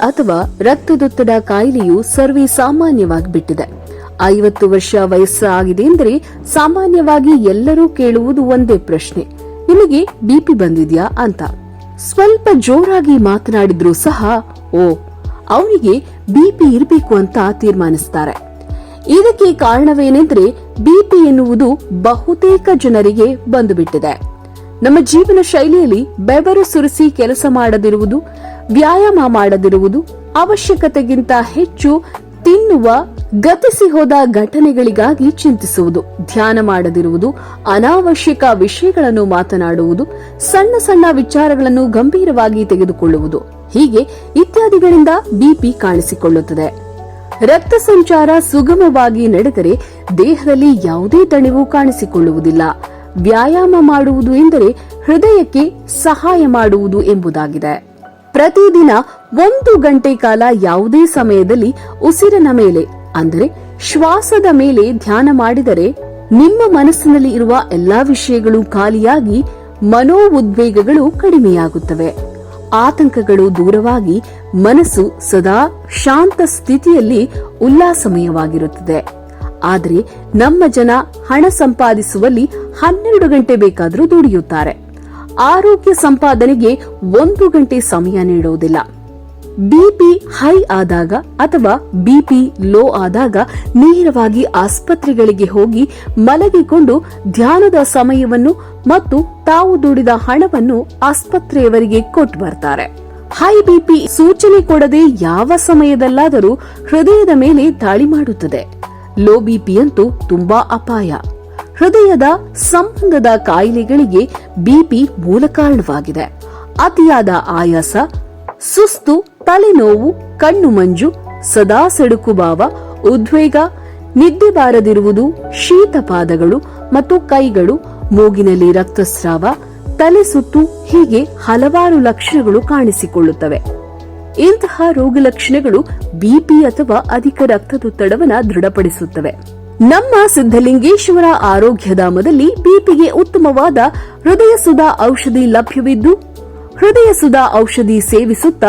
ಅಥವಾ ರಕ್ತದೊತ್ತಡ ಕಾಯಿಲೆಯು ಸರ್ವೇ ಸಾಮಾನ್ಯವಾಗಿಬಿಟ್ಟಿದೆ. ಐವತ್ತು ವರ್ಷ ವಯಸ್ಸಾಗಿದೆ ಎಂದರೆ ಸಾಮಾನ್ಯವಾಗಿ ಎಲ್ಲರೂ ಕೇಳುವುದು ಒಂದೇ ಪ್ರಶ್ನೆ. ನಿಮಗೆ ಬಿಪಿ ಬಂದಿದ್ಯಾ ಅಂತ. ಸ್ವಲ್ಪ ಜೋರಾಗಿ ಮಾತನಾಡಿದ್ರು ಸಹ, ಓ, ಅವನಿಗೆ ಬಿಪಿ ಇರಬೇಕು ಅಂತ ತೀರ್ಮಾನಿಸ್ತಾರೆ. ಇದಕ್ಕೆ ಕಾರಣವೇನೆಂದ್ರೆ ಬಿಪಿ ಎನ್ನುವುದು ಬಹುತೇಕ ಜನರಿಗೆ ಬಂದುಬಿಟ್ಟಿದೆ. ನಮ್ಮ ಜೀವನ ಶೈಲಿಯಲ್ಲಿ ಬೆವರು ಸುರಿಸಿ ಕೆಲಸ ಮಾಡದಿರುವುದು ವ್ಯಾಯಾಮ ಮಾಡದಿರುವುದು ಅವಶ್ಯಕತೆಗಿಂತ ಹೆಚ್ಚು ತಿನ್ನುವ, ಗತಿಸಿ ಹೋದ ಘಟನೆಗಳಿಗಾಗಿ ಚಿಂತಿಸುವುದು. ಧ್ಯಾನ ಮಾಡದಿರುವುದು, ಅನಾವಶ್ಯಕ ವಿಷಯಗಳನ್ನು ಮಾತನಾಡುವುದು, ಸಣ್ಣ ಸಣ್ಣ ವಿಚಾರಗಳನ್ನು ಗಂಭೀರವಾಗಿ ತೆಗೆದುಕೊಳ್ಳುವುದು. ಹೀಗೆ ಇತ್ಯಾದಿಗಳಿಂದ ಬಿಪಿ ಕಾಣಿಸಿಕೊಳ್ಳುತ್ತದೆ. ರಕ್ತ ಸಂಚಾರ ಸುಗಮವಾಗಿ ನಡೆದರೆ ದೇಹದಲ್ಲಿ ಯಾವುದೇ ತಣಿವು ಕಾಣಿಸಿಕೊಳ್ಳುವುದಿಲ್ಲ. ವ್ಯಾಯಾಮ ಮಾಡುವುದು ಎಂದರೆ ಹೃದಯಕ್ಕೆ ಸಹಾಯ ಮಾಡುವುದು ಎಂಬುದಾಗಿದೆ. ಪ್ರತಿದಿನ ಒಂದು ಗಂಟೆ ಕಾಲ ಯಾವುದೇ ಸಮಯದಲ್ಲಿ ಉಸಿರಿನ ಮೇಲೆ, ಅಂದರೆ ಶ್ವಾಸದ ಮೇಲೆ ಧ್ಯಾನ ಮಾಡಿದರೆ ನಿಮ್ಮ ಮನಸ್ಸಿನಲ್ಲಿ ಇರುವ ಎಲ್ಲಾ ವಿಷಯಗಳು ಖಾಲಿಯಾಗಿ ಮನೋ ಉದ್ವೇಗಗಳು ಕಡಿಮೆಯಾಗುತ್ತವೆ. ಆತಂಕಗಳು ದೂರವಾಗಿ ಮನಸ್ಸು ಸದಾ ಶಾಂತ ಸ್ಥಿತಿಯಲ್ಲಿ ಉಲ್ಲಾಸಮಯವಾಗಿರುತ್ತದೆ. ಆದರೆ ನಮ್ಮ ಜನ ಹಣ ಸಂಪಾದಿಸುವಲ್ಲಿ ಹನ್ನೆರಡು ಗಂಟೆ ಬೇಕಾದರೂ ದುಡಿಯುತ್ತಾರೆ. ಆರೋಗ್ಯ ಸಂಪಾದನೆಗೆ ಒಂದು ಗಂಟೆ ಸಮಯ ನೀಡುವುದಿಲ್ಲ. ಬಿಪಿ ಹೈ ಆದಾಗ ಅಥವಾ ಬಿಪಿ ಲೋ ಆದಾಗ ನೇರವಾಗಿ ಆಸ್ಪತ್ರೆಗಳಿಗೆ ಹೋಗಿ ಮಲಗಿಕೊಂಡು ಧ್ಯಾನದ ಸಮಯವನ್ನು ಮತ್ತು ತಾವು ದುಡಿದ ಹಣವನ್ನು ಆಸ್ಪತ್ರೆಯವರಿಗೆ ಕೊಟ್ಟು ಬರ್ತಾರೆ. ಹೈ ಬಿಪಿ ಸೂಚನೆ ಕೊಡದೆ ಯಾವ ಸಮಯದಲ್ಲಾದರೂ ಹೃದಯದ ಮೇಲೆ ದಾಳಿ ಮಾಡುತ್ತದೆ. ಲೋ ಬಿಪಿ ಅಂತೂ ತುಂಬಾ ಅಪಾಯ. ಹೃದಯದ ಸಂಬಂಧದ ಕಾಯಿಲೆಗಳಿಗೆ ಬಿಪಿ ಮೂಲ ಕಾರಣವಾಗಿದೆ. ಅತಿಯಾದ ಆಯಾಸ, ಸುಸ್ತು, ತಲೆನೋವು, ಕಣ್ಣು ಮಂಜು, ಸದಾ ಸೆಡುಕು ಭಾವ, ಉದ್ವೇಗ, ನಿದ್ದೆ ಬಾರದಿರುವುದು ಶೀತಪಾದಗಳು ಮತ್ತು ಕೈಗಳು, ಮೂಗಿನಲ್ಲಿ ರಕ್ತಸ್ರಾವ, ತಲೆ ಸುತ್ತು ಹೀಗೆ ಹಲವಾರು ಲಕ್ಷಣಗಳು ಕಾಣಿಸಿಕೊಳ್ಳುತ್ತವೆ. ಇಂತಹ ರೋಗ ಲಕ್ಷಣಗಳು ಬಿಪಿ ಅಥವಾ ಅಧಿಕ ರಕ್ತದೊತ್ತಡವನ್ನು ದೃಢಪಡಿಸುತ್ತವೆ. ನಮ್ಮ ಸಿದ್ಧಲಿಂಗೇಶ್ವರ ಆರೋಗ್ಯಧಾಮದಲ್ಲಿ ಬಿಪಿಗೆ ಉತ್ತಮವಾದ ಹೃದಯ ಸುಧಾ ಔಷಧಿ ಲಭ್ಯವಿದ್ದು ಹೃದಯ ಸುಧಾ ಔಷಧಿ ಸೇವಿಸುತ್ತಾ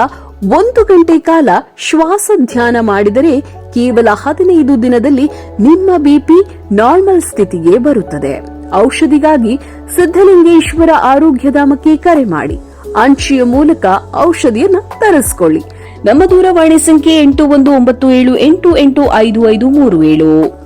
ಒಂದು ಗಂಟೆ ಕಾಲ ಶ್ವಾಸ ಧ್ಯಾನ ಮಾಡಿದರೆ ಕೇವಲ ಹದಿನೈದು ದಿನದಲ್ಲಿ ನಿಮ್ಮ ಬಿಪಿ ನಾರ್ಮಲ್ ಸ್ಥಿತಿಗೆ ಬರುತ್ತದೆ. ಔಷಧಿಗಾಗಿ ಸಿದ್ಧಲಿಂಗೇಶ್ವರ ಆರೋಗ್ಯಧಾಮಕ್ಕೆ ಕರೆ ಮಾಡಿ. ಅಂಚೆಯ ಮೂಲಕ ಔಷಧಿಯನ್ನು ತರಿಸಿಕೊಳ್ಳಿ. ನಮ್ಮ ದೂರವಾಣಿ ಸಂಖ್ಯೆ ಎಂಟು ಒಂದು ಒಂಬತ್ತು ಏಳು ಎಂಟು ಎಂಟು ಐದು ಐದು ಮೂರು ಏಳು.